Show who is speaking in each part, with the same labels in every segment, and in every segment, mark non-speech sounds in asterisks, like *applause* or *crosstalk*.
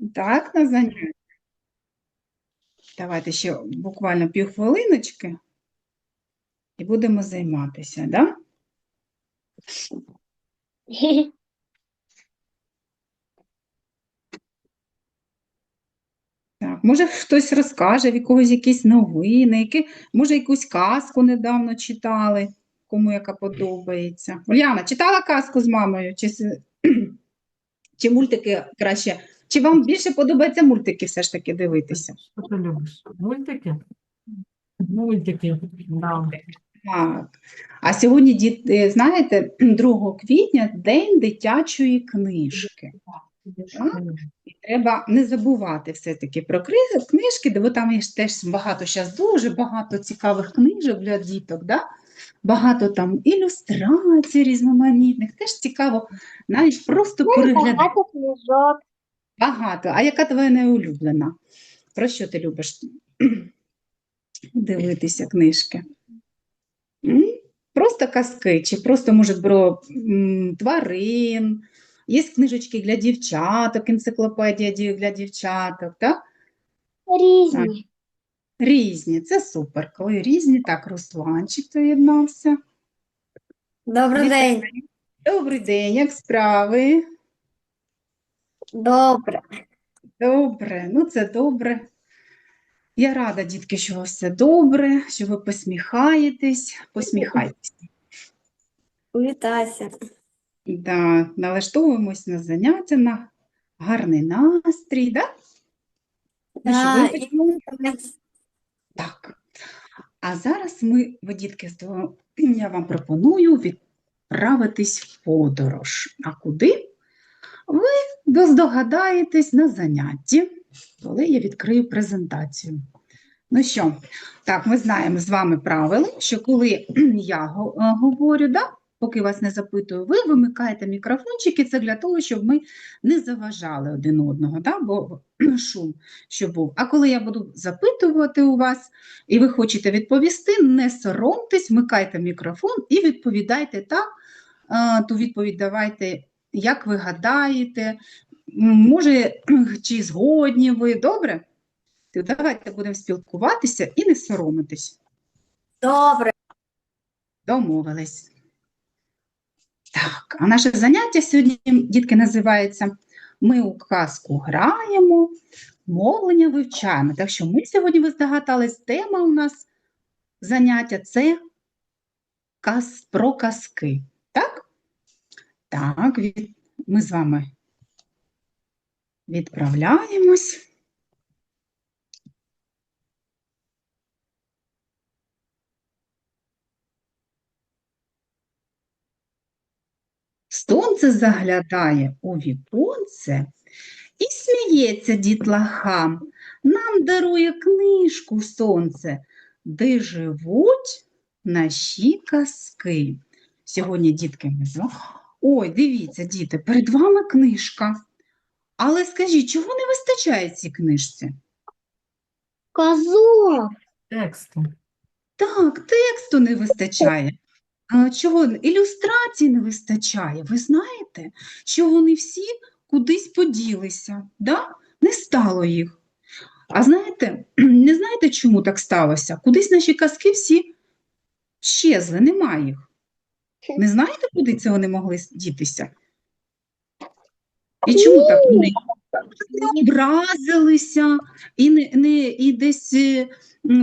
Speaker 1: Так, на заняття. Давайте ще буквально півхвилиночки і будемо займатися, да? Так, може хтось розкаже, в якогось якісь новини, які, може якусь казку недавно читали, кому яка подобається. Ульяна, читала казку з мамою? Чи, *clears throat* чи мультики краще? Чи вам більше подобається мультики все ж таки дивитися?
Speaker 2: Що ти любиш? Мультики? Мультики, да.
Speaker 1: Так. А сьогодні, діти, знаєте, *clears throat* 2 квітня День дитячої книжки. І треба не забувати все-таки про книжки, бо там є теж багато зараз дуже багато цікавих книжок для діток, да? багато там ілюстрацій різноманітних. Теж цікаво навіть просто переглядати.
Speaker 3: Багато книжок.
Speaker 1: Багато. А яка твоя найулюблена? Про що ти любиш *clears throat* дивитися книжки? Просто казки, чи просто, може, про тварин. Є книжечки для дівчаток, енциклопедія для дівчаток, так?
Speaker 3: Різні.
Speaker 1: Різні, це супер. Коли різні, так, Русланчик доєднався.
Speaker 3: Добрий
Speaker 1: Вітаю.
Speaker 3: день.
Speaker 1: Добрий день, як справи?
Speaker 3: Добре.
Speaker 1: Добре, ну це добре. Я рада, дітки, що у вас все добре, що ви посміхаєтесь, посміхайтесь.
Speaker 3: Вітайся.
Speaker 1: Да, налаштовуємось на заняття, на гарний настрій, да?
Speaker 3: Да, і-
Speaker 1: Так. А зараз ми, ви, дітки, я вам пропоную відправитись в подорож. А куди? Ви доздогадаєтесь на занятті, коли я відкрию презентацію. Ну що, так, ми знаємо з вами правила, що коли *clears throat* я е, говорю, да, поки вас не запитую, ви вимикаєте мікрофончики, це для того, щоб ми не заважали один одного, да, бо *clears throat* шум, що був. А коли я буду запитувати у вас, і ви хочете відповісти, не соромтесь, вмикайте мікрофон і відповідайте так, е, ту відповідь давайте, як ви гадаєте, може, *clears throat* чи згодні ви, добре? То Давайте будемо спілкуватися і не соромитись.
Speaker 3: Добре.
Speaker 1: Домовились. Так, а наше заняття сьогодні, дітки, називається Ми у казку граємо, мовлення вивчаємо. Так що ми сьогодні ви здогадались, тема у нас заняття це каз, про казки. Так? Від- ми з вами відправляємось. Сонце заглядає у віконце і сміється дітлахам. Нам дарує книжку сонце, де живуть наші казки. Сьогодні, дітки, ми з. Ой, дивіться, діти, перед вами книжка. Але скажіть, чого не вистачає цій книжці?
Speaker 3: Казок.
Speaker 2: Тексту.
Speaker 1: Так, тексту не вистачає. А чого? Ілюстрацій не вистачає. Ви знаєте, що вони всі кудись поділися, да? Не стало їх. А знаєте, не знаєте, чому так сталося? Кудись наші казки всі щезли, немає їх. Не знаєте, куди це вони могли дітися? І чому так вони не образилися і, не, не, і десь е,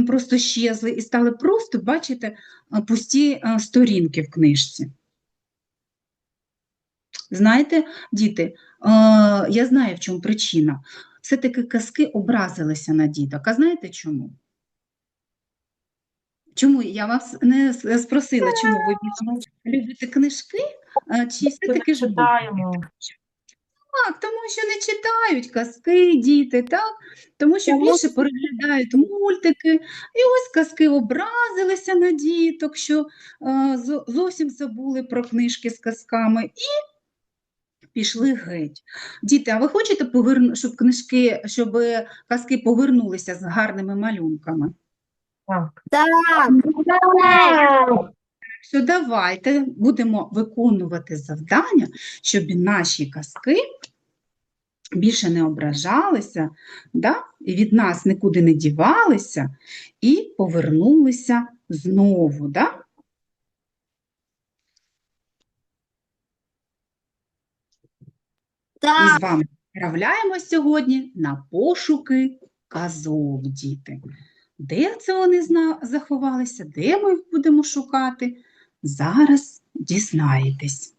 Speaker 1: просто щезли, і стали просто, бачите, е, пусті е, сторінки в книжці. Знаєте, діти, я знаю, в чому причина. Все-таки казки образилися на діток. А знаєте чому? Чому? Я вас не спросила, чому ви більше любите книжки, е, чи все-таки ж?
Speaker 2: Читаємо.
Speaker 1: Так, тому що не читають казки діти, так? Тому що
Speaker 3: Тому
Speaker 1: більше переглядають мультики, і ось казки образилися на діток, що е, зовсім забули про книжки з казками і пішли геть. Діти, а ви хочете, щоб книжки, щоб казки повернулися з гарними малюнками?
Speaker 2: Так.
Speaker 3: Так.
Speaker 1: що давайте будемо виконувати завдання, щоб наші казки більше не ображалися, да? і від нас нікуди не дівалися, і повернулися знову. Да? І з вами відправляємо сьогодні на пошуки казок, діти. Де це вони заховалися, де ми їх будемо шукати? Зараз дізнаєтесь.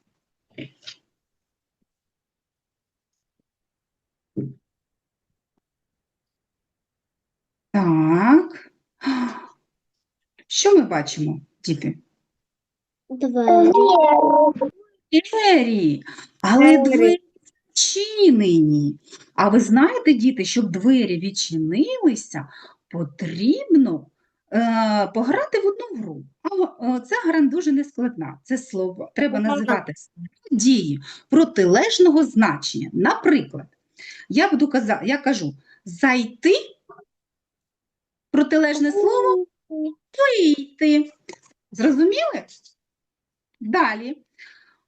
Speaker 1: Так. Що ми бачимо, діти?
Speaker 3: Двері.
Speaker 1: Двері, але
Speaker 3: Двері.
Speaker 1: відчинені. А ви знаєте, діти, щоб двері відчинилися, потрібно е, пограти в одну гру. А е, ця гра дуже нескладна. Це слово треба називати дії протилежного значення. Наприклад, я буду казати, я кажу зайти, протилежне слово вийти. Зрозуміли? Далі.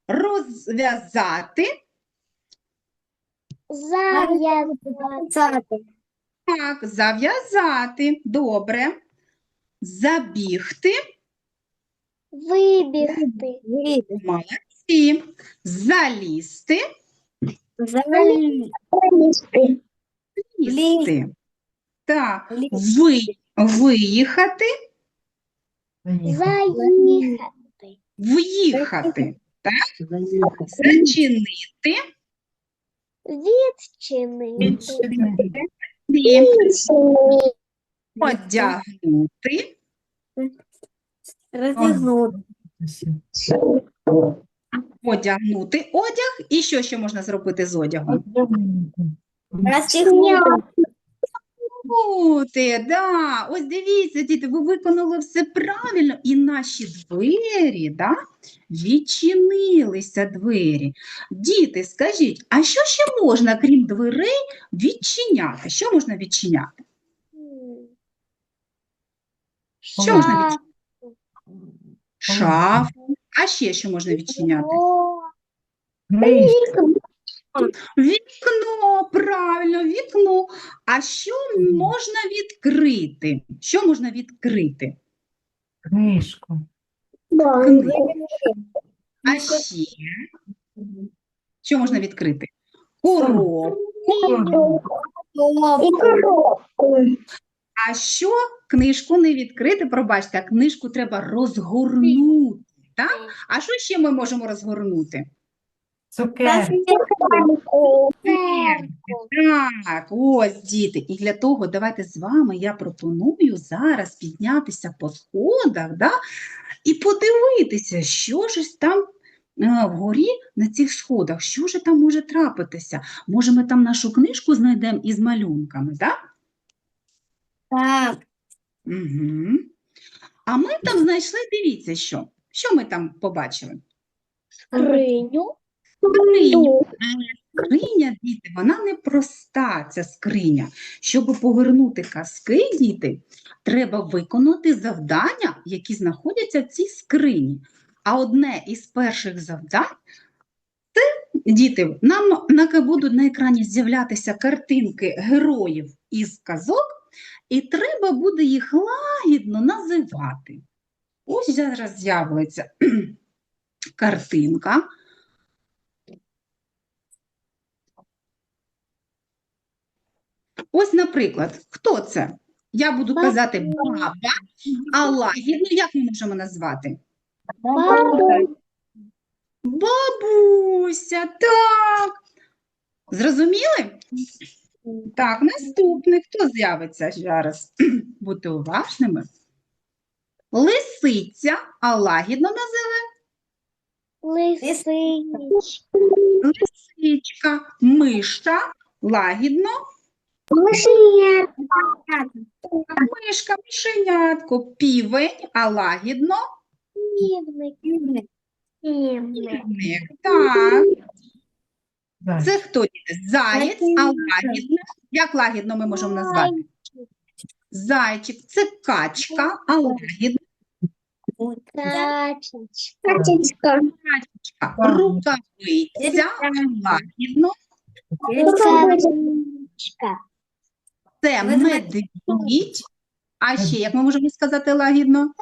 Speaker 1: Розв'язати.
Speaker 3: Зав'язати.
Speaker 1: Так, зав'язати. Добре. Забігти.
Speaker 3: Вибігти.
Speaker 1: Молодці. Залізти.
Speaker 3: Залізти.
Speaker 1: Лізти. Так. Ви, виїхати.
Speaker 3: Заїхати.
Speaker 1: В'їхати. Зачинити.
Speaker 3: Відчинити.
Speaker 2: Відчинити.
Speaker 1: І одягнути.
Speaker 3: Розігнути.
Speaker 1: Одягнути одяг. І що ще можна зробити з одягом?
Speaker 3: Розігнути.
Speaker 1: Бути, да. Ось дивіться, діти, ви виконали все правильно, і наші двері, да, відчинилися двері. Діти, скажіть, а що ще можна, крім дверей, відчиняти? Що можна відчиняти? Що можна відчиняти? Шафу. А ще що можна відчиняти? Вікно, правильно, вікно. А що можна відкрити? Що можна відкрити?
Speaker 2: Книжку.
Speaker 1: А ще що можна відкрити? Коробку. А що книжку не відкрити? Пробачте, а книжку треба розгорнути. Так? А що ще ми можемо розгорнути?
Speaker 2: Цукерки.
Speaker 1: Так, ось діти. І для того давайте з вами я пропоную зараз піднятися по сходах да, і подивитися, що ж там е, вгорі на цих сходах, що ж там може трапитися. Може, ми там нашу книжку знайдемо із малюнками, так?
Speaker 3: Так.
Speaker 1: Угу. А ми там знайшли, дивіться, що. Що ми там побачили?
Speaker 3: Скриню.
Speaker 1: Скриню. Скриня, діти, вона не проста, ця скриня. Щоб повернути казки, діти, треба виконати завдання, які знаходяться в цій скрині. А одне із перших завдань це, діти, нам на, будуть на екрані з'являтися картинки героїв із казок, і треба буде їх лагідно називати. Ось зараз з'явиться *clears throat* картинка. Ось, наприклад, хто це? Я буду казати баба, а лагідно як ми можемо назвати? Бабуся, так. Зрозуміли? Так, наступний. Хто з'явиться зараз? *clears throat* Будьте уважними. Лисиця, а лагідно називає лисичка, мишка, лагідно, мишка, мишенятко, півень, а лагідно, півник. Так,
Speaker 2: Зайчик.
Speaker 1: це хто діти? Заєць, а лагідно. Як лагідно ми можемо назвати? Зайчик, це качка, а лагідно.
Speaker 3: Качечка.
Speaker 1: Качечка, рукавиця, а лагідно.
Speaker 3: Собачка.
Speaker 1: Це медвідь. А ще, як ми можемо сказати лагідно?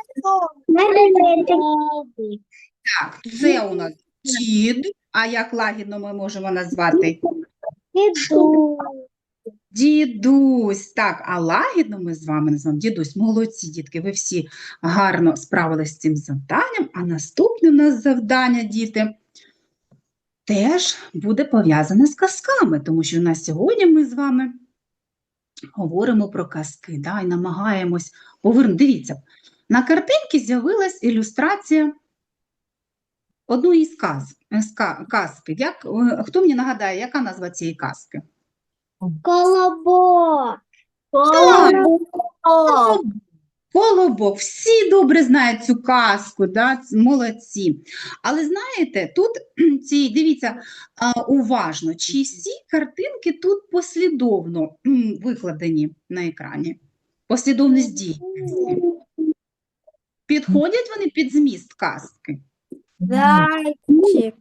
Speaker 1: Так, це у нас дід. А як лагідно ми можемо назвати?
Speaker 3: Іду.
Speaker 1: Дідусь. Так, а лагідно ми з вами називаємо дідусь. Молодці, дітки, ви всі гарно справились з цим завданням. А наступне у нас завдання, діти, теж буде пов'язане з казками, тому що у нас сьогодні ми з вами говоримо про казки да, і намагаємось повернути. Дивіться, на картинці з'явилась ілюстрація одної з каз, казки. Як, е, хто мені нагадає, яка назва цієї казки?
Speaker 3: Колобок. Колобок.
Speaker 1: Колобок, всі добре знають цю казку, да? молодці. Але знаєте, тут *clears throat* ці, дивіться уважно, чи всі картинки тут послідовно викладені на екрані? Послідовність дій. Підходять вони під зміст казки?
Speaker 3: Зайчик.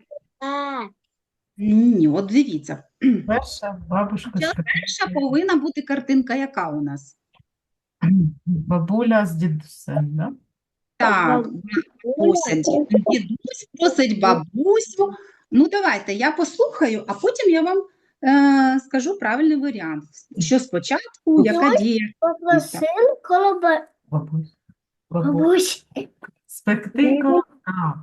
Speaker 1: Ні, от дивіться,
Speaker 2: Перша бабушка
Speaker 1: перша повинна бути картинка, яка у нас? *clears throat*
Speaker 2: бабуля з дідусем, да?
Speaker 1: Так, просить дідусь, просить бабусю. Ну, давайте, я послухаю, а потім я вам е, скажу правильний варіант. Що спочатку, яка дія?
Speaker 3: Попросив колобок.
Speaker 2: Бабусь. Бабусь.
Speaker 3: Бабусь.
Speaker 2: Спекти.
Speaker 1: Так.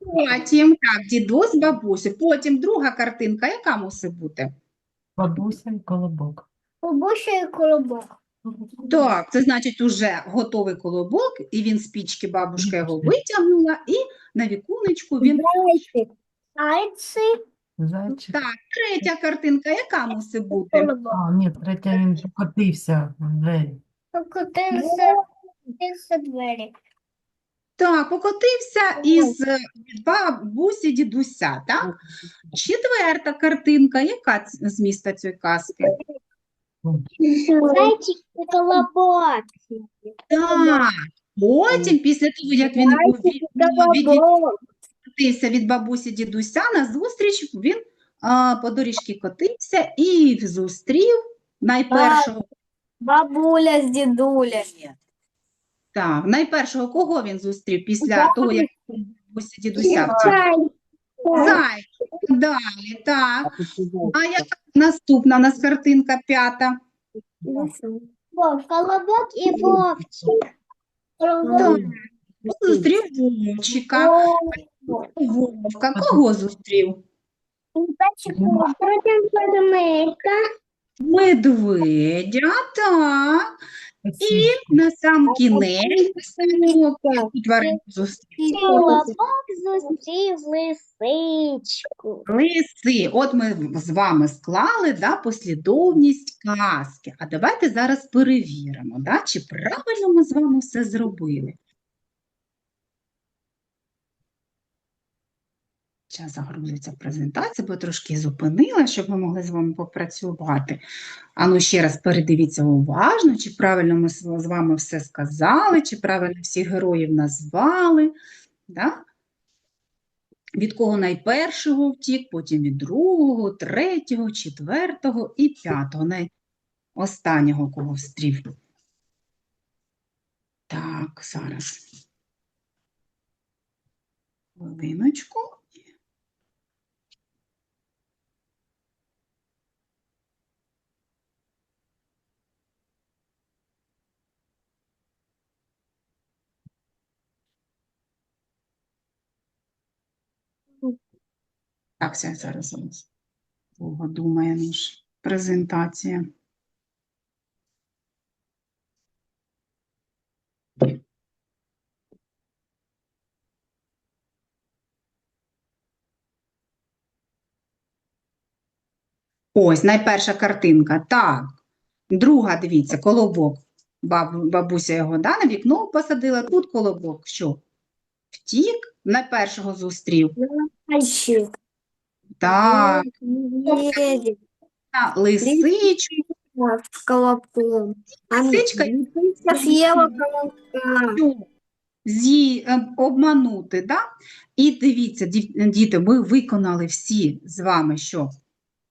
Speaker 1: Потім, так, дідусь, бабусю. Потім друга картинка, яка мусить бути?
Speaker 2: Бабуся і колобок.
Speaker 3: Бабуся колобок.
Speaker 1: Так, це значить уже готовий колобок, і він з пічки бабушка його витягнула, і на вікунечку він.
Speaker 3: Зайчик. Зайці.
Speaker 2: Зайчик.
Speaker 1: Так, третя картинка, яка мусить бути?
Speaker 3: Колобок.
Speaker 2: А, ні, третя він покотився в двері.
Speaker 3: Покотився. Покотився двері.
Speaker 1: Так, покотився із е, від бабусі дідуся, так? Четверта картинка, яка ц- з міста цієї казки?
Speaker 3: Зайчик і колобок.
Speaker 1: Так, потім, після того, як він відкотився від бабусі дідуся, назустріч він а, по доріжці котився і зустрів найпершого,
Speaker 3: Бабуля з дідуля.
Speaker 1: так, найпершого кого він зустрів після того, як бабуся дідуся втік? Зайчик, далі, так. А яка наступна у нас картинка п'ята?
Speaker 3: Колобок і вовчик. Колобок.
Speaker 1: Зустрів вовчика, вовка. Кого зустрів? Медведя, так. І на сам кінець яку зустрів.
Speaker 3: Зустрів лисичку.
Speaker 1: Лиси. От ми з вами склали да, послідовність казки. А давайте зараз перевіримо, да, чи правильно ми з вами все зробили. Зараз загрузиться презентація, бо трошки зупинила, щоб ми могли з вами попрацювати. А ну ще раз передивіться уважно, чи правильно ми з вами все сказали, чи правильно всіх героїв назвали. Да? Від кого найпершого втік, потім від другого, третього, четвертого і п'ятого, най... останнього кого встрів. Так, зараз. Хвилиночку. Так, все, зараз, зараз. Довго думає наш презентація. Ось, найперша картинка. Так. Друга, дивіться, колобок. Баб, бабуся його да, на вікно посадила. Тут колобок. Що? Втік, найпершого зустрів.
Speaker 3: Зайчик.
Speaker 1: Так,
Speaker 3: Медведик.
Speaker 1: та лисичку.
Speaker 3: С колобком. А
Speaker 1: Лисичка
Speaker 3: лисичка съела колобка.
Speaker 1: Зі, е, обманути. Да? І дивіться, дів- діти, ми виконали всі з вами що?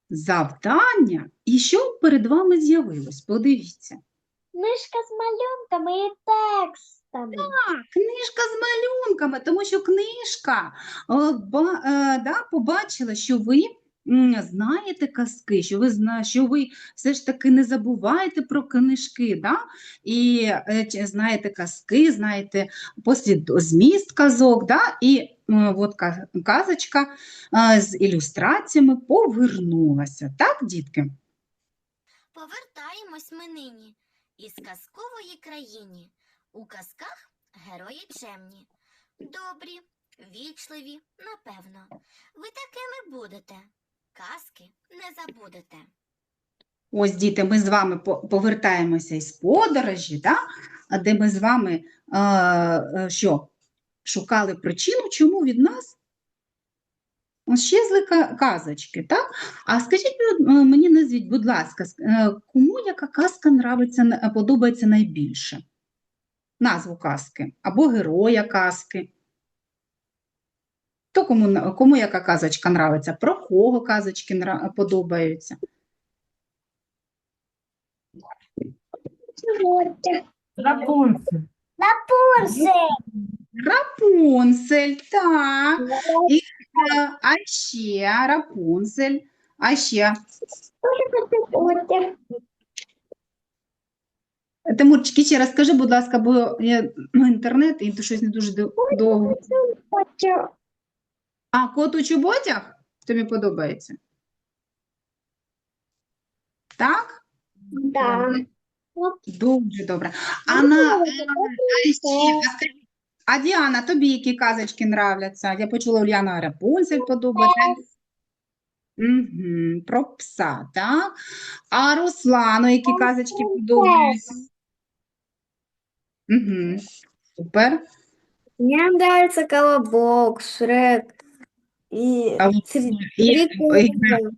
Speaker 1: Завдання. І що перед вами з'явилось? Подивіться.
Speaker 3: Книжка з малюнками і текстами.
Speaker 1: Так, книжка з малюнками, тому що книжка е, ба- е, да, побачила, що ви знаєте казки, що ви, зна, що ви все ж таки не забуваєте про книжки, да? і е, знаєте казки, знаєте послід, зміст казок, да? і от казочка з ілюстраціями повернулася. Так, дітки?
Speaker 4: Повертаємось ми нині із казкової країни. У казках герої чемні, добрі, вічливі, напевно. Ви такими будете. Казки не забудете.
Speaker 1: Ось, діти, ми з вами повертаємося із подорожі, да? де ми з вами е, що? шукали причину, чому від нас щезли казочки. Так? А скажіть е, мені, назвіть, будь ласка, е, кому яка казка нравиться, подобається найбільше? Назву казки або героя казки. То кому, кому яка казочка нравиться? Про кого казочки нра- подобаються?
Speaker 2: Рапунцель.
Speaker 3: Рапунцель.
Speaker 1: Рапунцель, так. Е, А ще Рапунцель. А ще Тимурчики, ще раз скажи, будь ласка, бо я ну, інтернет і щось не дуже до- довго. А кот у чоботях? Тобі подобається? Так?
Speaker 3: Да.
Speaker 1: Дуже добре. А на а ще, а скажи, а Діана, тобі які казочки нравляться? Я почула Уляна Рапунцель подобається. Угу, про пса, так? А Руслану які казочки подобаються? Угу, супер.
Speaker 3: Мне нравится колобок, Шрек и
Speaker 1: А,
Speaker 3: три-
Speaker 1: і-
Speaker 3: три
Speaker 1: і-
Speaker 3: куклы.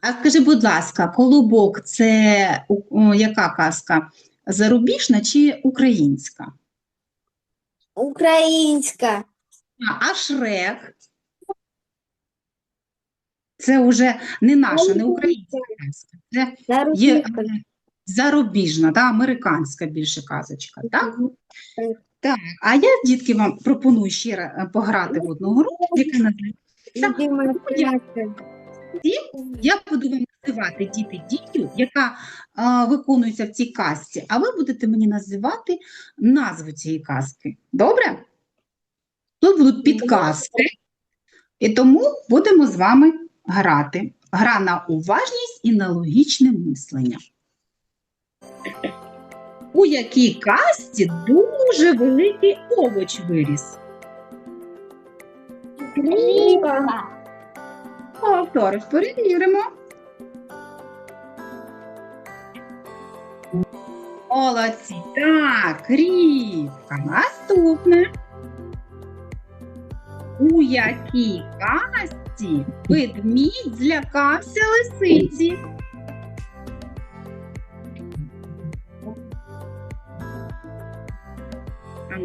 Speaker 1: А скажи, будь ласка, колобок це у- о, яка казка? Зарубіжна чи українська?
Speaker 3: Украинска.
Speaker 1: А, а Шрек? Це вже не наша, не українська казка. Це є. Зарубіжна, да, американська більше казочка, так? Так, а я, дітки, вам пропоную ще раз пограти в одну гру, яка називається Я буду вам називати діти дію, яка а, виконується в цій казці, а ви будете мені називати назву цієї казки. Добре? Тут будуть підказки, і тому будемо з вами грати. Гра на уважність і на логічне мислення. У якій казці дуже великий овоч виріс?
Speaker 3: Рыба.
Speaker 1: О, перевіримо. Молодці. Так, рібка. Наступне. У якій казці ведмідь злякався лисиці?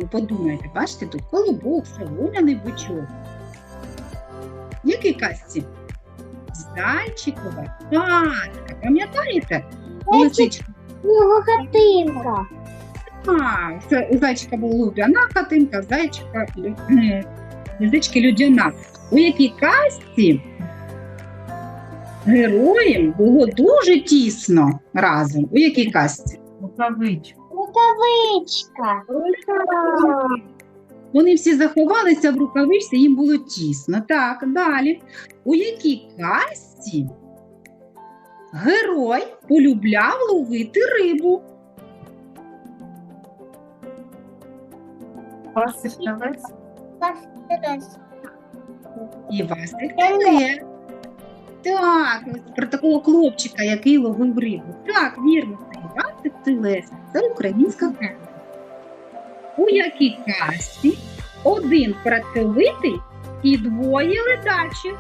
Speaker 1: А подумайте, бачите, тут колобок, солом'яний бичок. В якій казці? Зайчикова казка. Пам'ятаєте? Лисичка.
Speaker 3: Его хатинка.
Speaker 1: А, це у зайчика була лубяна хатинка, в зайчика лю- е, лисички людяна. У якій казці героям було дуже тісно разом. У якій казці?
Speaker 2: Рукавичка.
Speaker 3: Рукавичка.
Speaker 1: Вони всі заховалися в рукавичці, їм було тісно. Так, далі. У якій казці герой полюбляв ловити рибу? І Василь Теле. Так, про такого хлопчика, який ловив рибу. Так, вірно, це Це українська казка. У якій казці один працьовитий і двоє ледачих?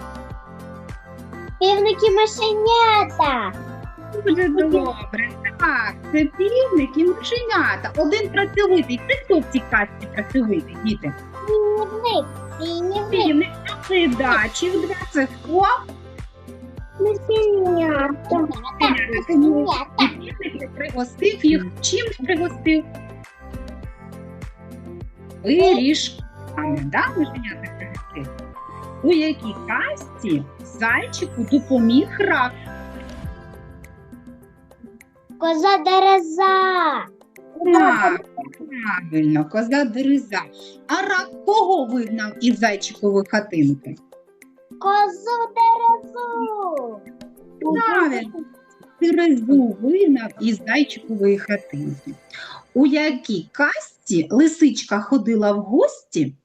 Speaker 3: Півники машенята.
Speaker 1: Дуже добре. Так, це півник і мишенята. Один працьовитий. Це хто в цій казці працьовитий, діти?
Speaker 3: Півник. Півник.
Speaker 1: Півник в два. Це хто?
Speaker 3: Мишенята.
Speaker 1: Пригостив їх. Чим пригостив? Пиріжками, да, мишенята пригостив? У якій казці зайчику допоміг рак?
Speaker 3: Коза дереза.
Speaker 1: Так, правильно, коза дереза. А рак кого вигнав із зайчикової хатинки?
Speaker 3: Козу дерезу.
Speaker 1: Правильно, дерезу вигнав із зайчикової хатинки. У якій казці лисичка ходила в гості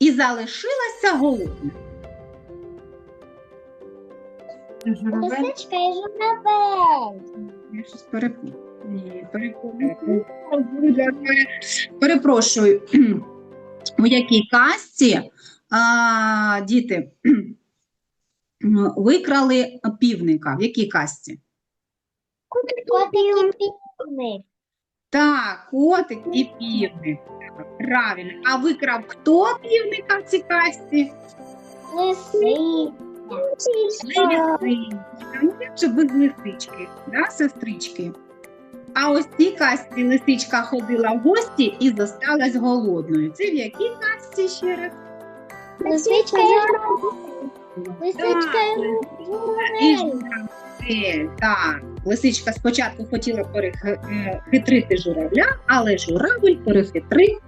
Speaker 1: і залишилася голодна?
Speaker 3: Лисичка і журавель.
Speaker 1: Я щось перепутала. Ні, перепутала. Перепрошую. *clears throat* У якій казці а, діти *clears throat* викрали півника? В якій казці?
Speaker 3: Котик і півник.
Speaker 1: Так, котик і півник. Правильно. А викрав хто півника в цій казці?
Speaker 3: Лисичка.
Speaker 1: Лисичка. Без лисички, да, сестрички? А ось цій казці лисичка ходила в гості і зосталась голодною. Це в якій казці ще раз?
Speaker 3: Лисичка. Лисичка журавель.
Speaker 1: журавель, так. Лисичка спочатку хотіла перехитрити журавля, але журавель перехитрив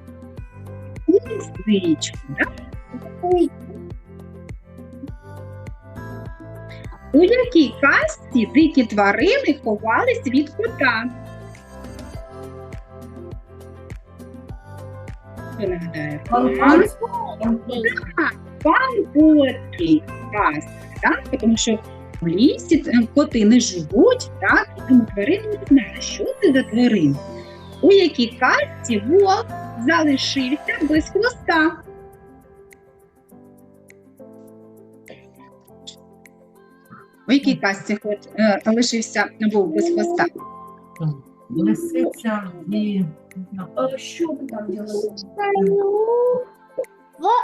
Speaker 1: лисичку. Да? У якій казці дикі тварини ховались від кота? Хто нагадає?
Speaker 2: Пан-
Speaker 1: Пан Котки, раз, так? Тому що в лісі е, коти не живуть, так? І тому тварини не знають, що це за тварини. У якій казці вовк залишився без хвоста? У якій казці е, лишився вовк без хвоста?
Speaker 2: Лисиця і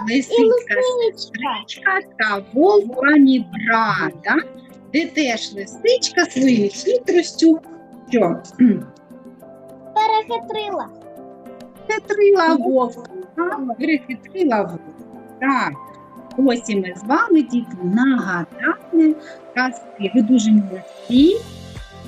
Speaker 1: Лисиця,
Speaker 3: лисичка.
Speaker 1: сестричка та вовк пані брата, де теж лисичка своєю хитростю що?
Speaker 3: Перехитрила.
Speaker 1: Хитрила вовка, перехитрила вовка. Так, ось і ми з вами, діти, нагадали казки. Ви дуже молодці,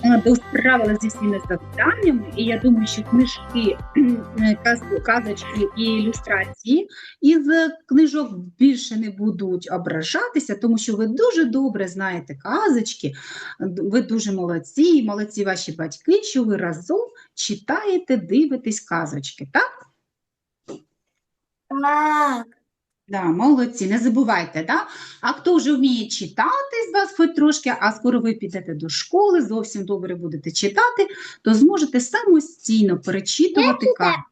Speaker 1: е, справилися зі всіми завданнями, і я думаю, що книжки, е, казочки і ілюстрації із книжок більше не будуть ображатися, тому що ви дуже добре знаєте казочки, ви дуже молодці, і молодці ваші батьки, що ви разом читаєте, дивитесь казочки, так?
Speaker 3: Так.
Speaker 1: Да, молодці, не забувайте, да? А хто вже вміє читати з вас хоч трошки, а скоро ви підете до школи, зовсім добре будете читати, то зможете самостійно перечитувати карту.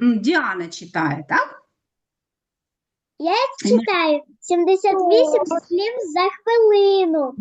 Speaker 1: Діана читає, так?
Speaker 3: Я читаю 78 слів за хвилину.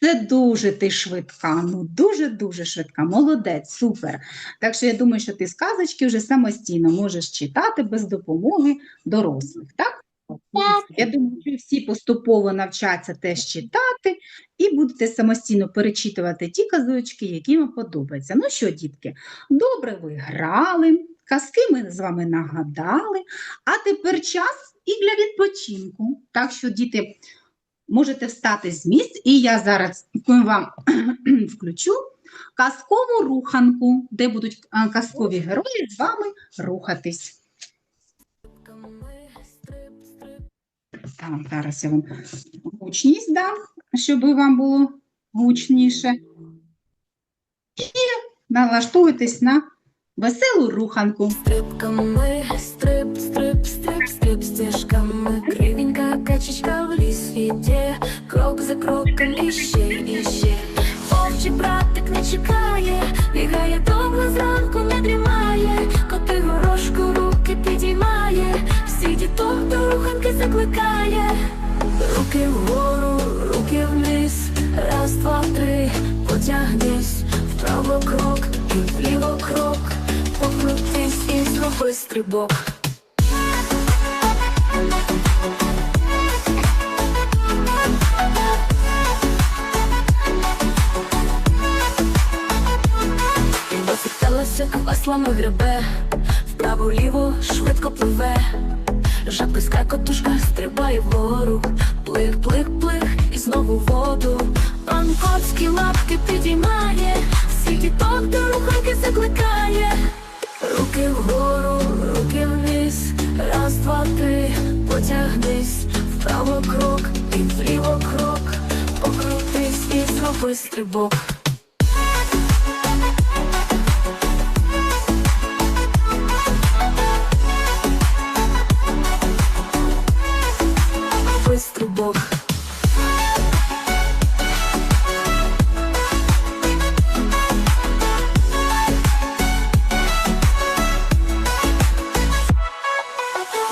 Speaker 1: Це дуже ти швидка, ну дуже-дуже швидка, молодець, супер. Так що я думаю, що ти сказочки вже самостійно можеш читати без допомоги дорослих, так?
Speaker 3: Так.
Speaker 1: Я думаю, що всі поступово навчаться теж читати і будете самостійно перечитувати ті казочки, які вам подобаються. Ну що, дітки, добре ви грали, казки ми з вами нагадали, а тепер час і для відпочинку. Так що, діти, можете встати з місць, і я зараз вам *clears throat* включу казкову руханку, де будуть казкові герої з вами рухатись. Так, зараз я вам гучність дам, щоб вам було гучніше. І налаштуйтесь на веселу руханку.
Speaker 5: Стрибками, йде, крок за кроком іще, іще. Овчий братик не чекає, бігає довго зранку, не дрімає, коти горошку руки підіймає, всі діток до руханки закликає, руки вгору, руки вниз, раз, два, три, потягнись, вправо крок, вліво крок, покрутись і зроби стрибок. Посвіталася веслами гребе, вправо-ліво швидко пливе. Жабка скакотушка стрибає вгору, плих, плих, плих, і знову воду. Анкорські лапки підіймає, всі діток до руханки закликає. Руки вгору, руки вниз, раз, два, три, потягнись, вправо крок і вліво крок, покрутись і зроби стрибок.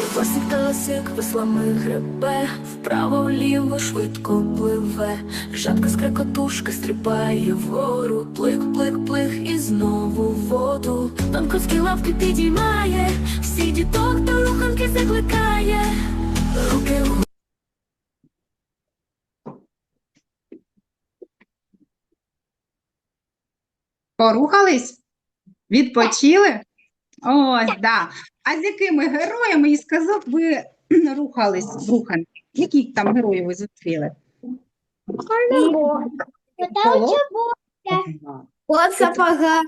Speaker 5: Посвіталася веслами гребе, вправо-ліво швидко пливе. Жабка скрекотушка стрибає вгору, плик, плик, плих і знову в воду. Танковські лавки підіймає, всі діток до руханки закликає. Руки вгору.
Speaker 1: Порухались? Відпочили? Ось, да. А з якими героями із казок ви рухались в руханки? Яких там героїв ви зустріли? Коло-
Speaker 3: От сапога.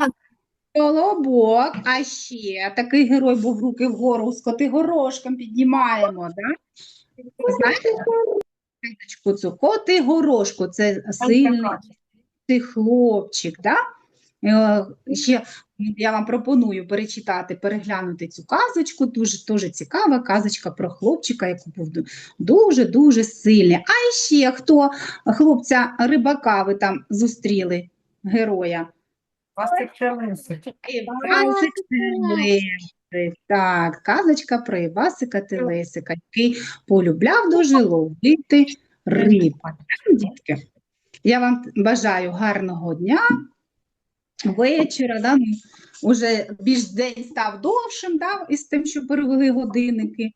Speaker 1: Колобок, а ще такий герой був руки вгору, з коти горошком піднімаємо, да? Знаєте? Квіточку цю коти горошку, це сильний цей хлопчик, да? Е, Ще я вам пропоную перечитати, переглянути цю казочку. Дуже дуже цікава казочка про хлопчика, який був дуже-дуже сильний. А ще хто хлопця рибака ви там зустріли, героя? Івасик Телесик. Так, казочка про Івасика Телесика, який полюбляв дуже ловити риб. Так, Дітки, я вам бажаю гарного дня, вечора. Да? Ну, Уже більш день став довшим, да? із тим, що перевели годинники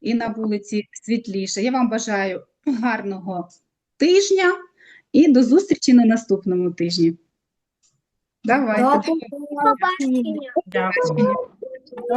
Speaker 1: і на вулиці світліше. Я вам бажаю гарного тижня і до зустрічі на наступному тижні. Давайте.
Speaker 3: Побачення.
Speaker 2: Дякую.